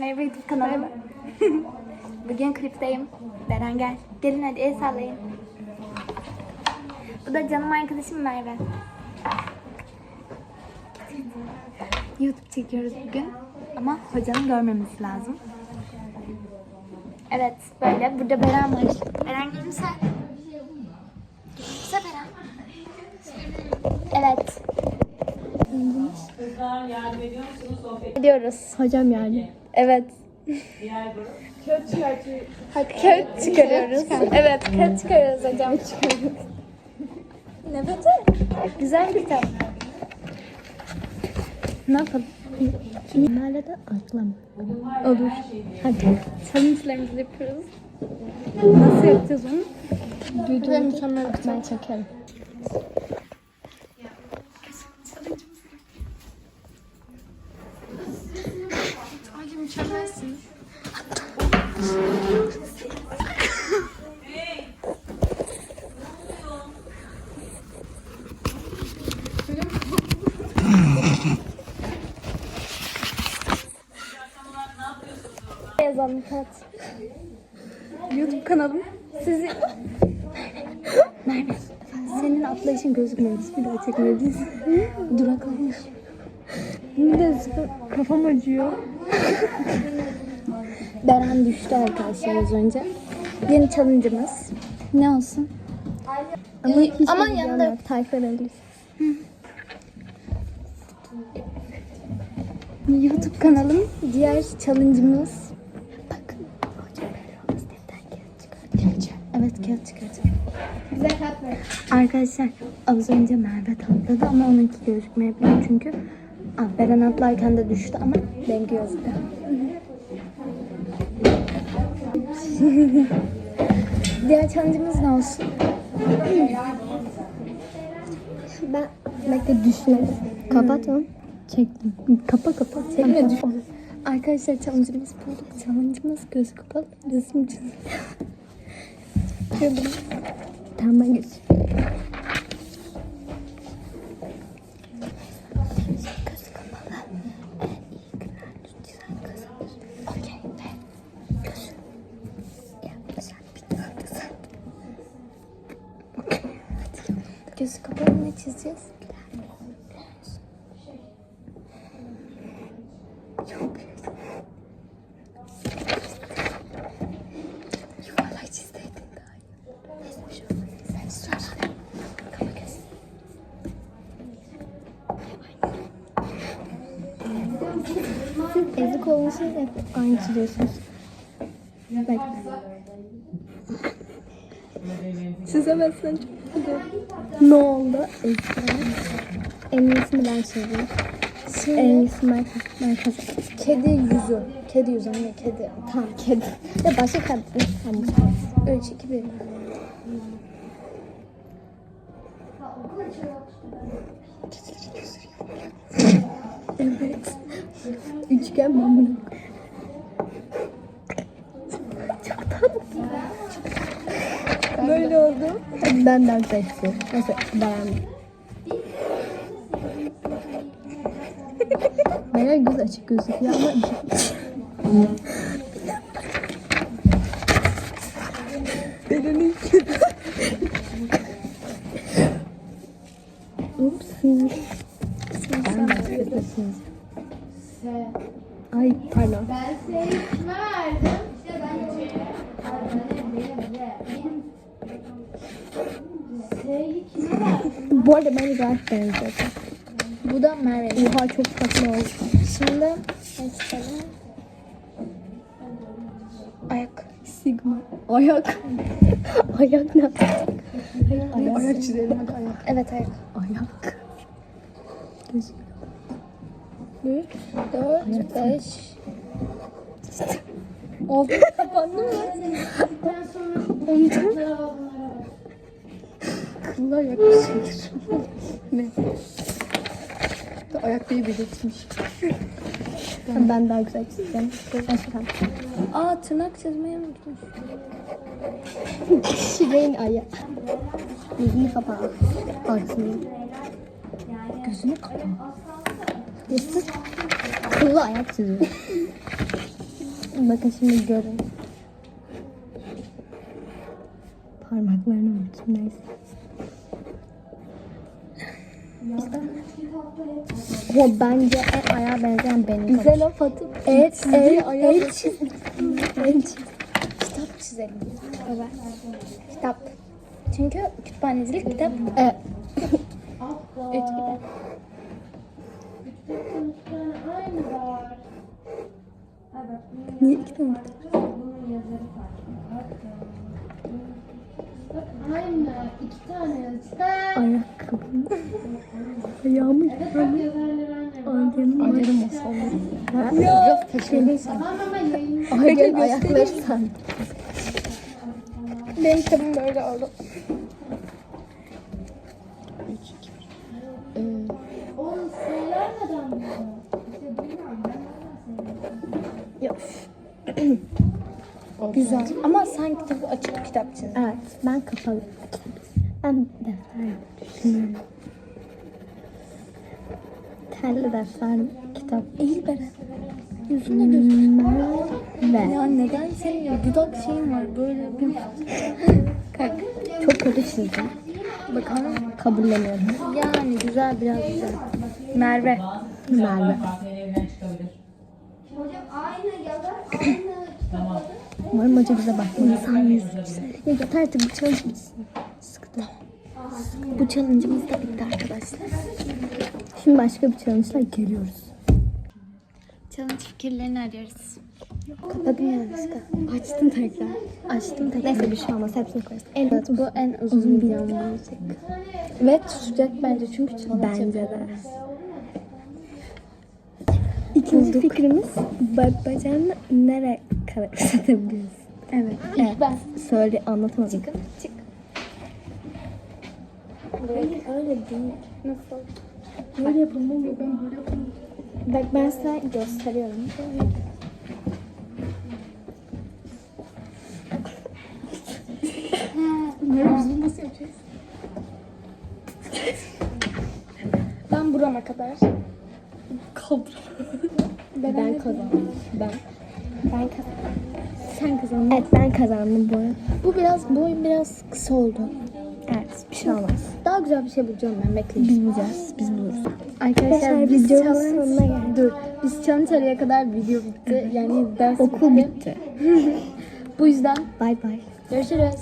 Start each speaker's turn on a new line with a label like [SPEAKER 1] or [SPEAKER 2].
[SPEAKER 1] Merhaba YouTube kanalı. Bugün klipteyim. Beren gel. Gelin hadi el sallayın. Bu da canım arkadaşım Merve. YouTube çekiyoruz bugün. Ama hocanın görmemesi lazım. Evet böyle. Burada Beren var. Beren gülümse. Gülümse Beren. Evet. Gidiyoruz.
[SPEAKER 2] Hocam yani.
[SPEAKER 1] Evet. Hadi kağıt çıkarıyoruz. Evet, kağıt çıkarıyoruz hocam. ne böyle? Güzel bir kitap.
[SPEAKER 2] Ne yapalım? Mahallede atlama. Olur. Hadi.
[SPEAKER 1] Challenge'larımızı yapıyoruz.
[SPEAKER 2] Nasıl yapacağız onu? Duydum. mükemmel Ben çekerim.
[SPEAKER 1] Yazalım kağıt. YouTube kanalım. Sizi... Merve, senin atlayışın gözükmemiş. Bir daha çekmeliyiz. Duraklamış.
[SPEAKER 2] Bir de kafam acıyor.
[SPEAKER 1] Beren düştü arkadaşlar az önce. Yeni challenge'ımız. Ne olsun?
[SPEAKER 2] Ama
[SPEAKER 1] Ee, ama yanında-
[SPEAKER 2] tayfa.
[SPEAKER 1] YouTube kanalım. Diğer challenge'ımız. Bakın. Hocam veriyoruz. Defter kağıt çıkartacak. Evet kağıt çıkartacak. Arkadaşlar az önce Merve atladı ama onunki gözükmeyebilir çünkü ah, Beren atlarken de düştü ama benimki gözüktü. Diğer challenge'ımız ne olsun?
[SPEAKER 2] Ben bekle düşmedim. Kapat onu. Çektim.
[SPEAKER 1] Kapa kapa. Çekme düş. Arkadaşlar challenge'ımız bulduk. Challenge'ımız gözü kapalı. Resim. Şöyle.
[SPEAKER 2] Tamam ben.
[SPEAKER 1] Gözü kapalı ne çizeceğiz? Çok. Yuvarlak göz.
[SPEAKER 2] Siz ezik olmuşsunuz hep aynı çiziyorsunuz. Bekle.
[SPEAKER 1] Çizemezsen çok
[SPEAKER 2] Ne oldu? En iyisini ben çizdim. En iyisini ben, ben kazandım.
[SPEAKER 1] Kedi yüzü. Kedi yüzü anne kedi.
[SPEAKER 2] Tamam kedi. Ya başka kedi. Tamam.
[SPEAKER 1] 3, 2, 1.
[SPEAKER 2] Evet. Üçgen ben
[SPEAKER 1] oldu.
[SPEAKER 2] Hadi ben daha güzel istiyorum. Neyse beğendim. Bayağı göz açık gözüküyor ama
[SPEAKER 1] Beren'in
[SPEAKER 2] Ups. Ben de gözüküyorsunuz. Ay pardon.
[SPEAKER 3] Ben verdim? İşte ben Kime?
[SPEAKER 2] Bu arada bence gayet benziyor.
[SPEAKER 1] Bu da Merve'nin.
[SPEAKER 2] Oha çok tatlı oldu.
[SPEAKER 1] Şimdi açalım. Ayak.
[SPEAKER 2] Sigma. Ayak. ayak ne? Ayak.
[SPEAKER 1] Ayak çizelim hadi ayak. Evet ayak.
[SPEAKER 2] Ayak.
[SPEAKER 1] 3, 4, 5. Oldu. Kapandı mı?
[SPEAKER 3] Ben
[SPEAKER 2] ayak bir şeydir. ne? Ayak diye belirtmiş. ben daha güzel çizeceğim. Başka.
[SPEAKER 1] Aa tırnak çizmeyi unutmuş.
[SPEAKER 2] Şire'nin ayağı. Yüzünü kapa. Ağzını.
[SPEAKER 1] Gözünü kapa.
[SPEAKER 2] Kıllı ayak çiziyor. Bakın şimdi görün. Neyse. O bence en ayağa benzeyen benim.
[SPEAKER 1] Bize laf atıp
[SPEAKER 2] Evet, evet, evet. Evet.
[SPEAKER 1] kitap çizelim. Evet. Kitap. Çünkü kütüphanecilik kitap.
[SPEAKER 2] Evet.
[SPEAKER 1] Üç.
[SPEAKER 3] Evet.
[SPEAKER 2] Niye iki tane?
[SPEAKER 3] Bunun yazarı farklı. Bak aynı. iki tane yazar.
[SPEAKER 2] Ayakkabı. Ayağımı
[SPEAKER 3] Evet bak yazarları aynı.
[SPEAKER 2] Ayağımı
[SPEAKER 1] Ayarı masallı.
[SPEAKER 2] Ya.
[SPEAKER 3] Tamam ama yayın.
[SPEAKER 2] Ayağın ayakları sanki.
[SPEAKER 1] Benim kitabım böyle oldu.
[SPEAKER 3] Oğlum sayılar neden burada? İşte bilmiyorum ben neden sayıyorum?
[SPEAKER 1] Yok. Güzel. Ama sen kitabı açıp kitap çiz.
[SPEAKER 2] Evet, ben kapalı. Ben defter düşünüyorum. Telli defter, kitap.
[SPEAKER 1] İyi Beren. Yüzünde gözüküyor.
[SPEAKER 2] Ve
[SPEAKER 1] Ya neden senin dudak şeyin var böyle bir... Kalk.
[SPEAKER 2] çok kötü çizdim.
[SPEAKER 1] Bakalım.
[SPEAKER 2] Kabulleniyorum.
[SPEAKER 1] Yani güzel biraz güzel. Merve.
[SPEAKER 2] Merve. Umarım hoca bize bakmıyor. İnsan yüzü Ya yeter artık bu challenge bitsin. Sıktım.
[SPEAKER 1] Bu challenge'ımız da bitti arkadaşlar.
[SPEAKER 2] Şimdi başka bir challenge'la geliyoruz.
[SPEAKER 1] Challenge fikirlerini arıyoruz.
[SPEAKER 2] Kapadım yanlışlıkla. Açtım tekrar. Açtım tekrar. Neyse bir şey olmaz. Hepsini koyarız. En
[SPEAKER 1] Evet bu en uzun videom olacak. Ve tutacak bence çünkü challenge
[SPEAKER 2] Bence de. İkinci fikrimiz bak bacağını nereye kadar uzatabiliriz?
[SPEAKER 1] Evet.
[SPEAKER 2] Evet. Ben söyle anlatamadım.
[SPEAKER 1] Çıkın. Çık.
[SPEAKER 2] Öyle değil.
[SPEAKER 1] Nasıl?
[SPEAKER 2] Böyle yapalım. Ben böyle yapalım. Bak ben size gösteriyorum.
[SPEAKER 1] Biz nasıl yapacağız? ben burama kadar.
[SPEAKER 2] Ben kazandım. Ben. Ben kazandım. Sen kazandın. Evet ben kazandım bu arada.
[SPEAKER 1] Bu biraz, bu oyun biraz kısa oldu.
[SPEAKER 2] Evet bir şey olmaz.
[SPEAKER 1] Güzel bir şey bulacağım ben bekleyin.
[SPEAKER 2] Biz bulacağız. Biz buluruz.
[SPEAKER 1] Arkadaşlar biz
[SPEAKER 2] videonun sonuna geldik.
[SPEAKER 1] dur. Biz challenge araya kadar video bitti. Yani ders
[SPEAKER 2] Okul
[SPEAKER 1] bitti.
[SPEAKER 2] bitti.
[SPEAKER 1] Bu yüzden
[SPEAKER 2] Bay bay.
[SPEAKER 1] görüşürüz.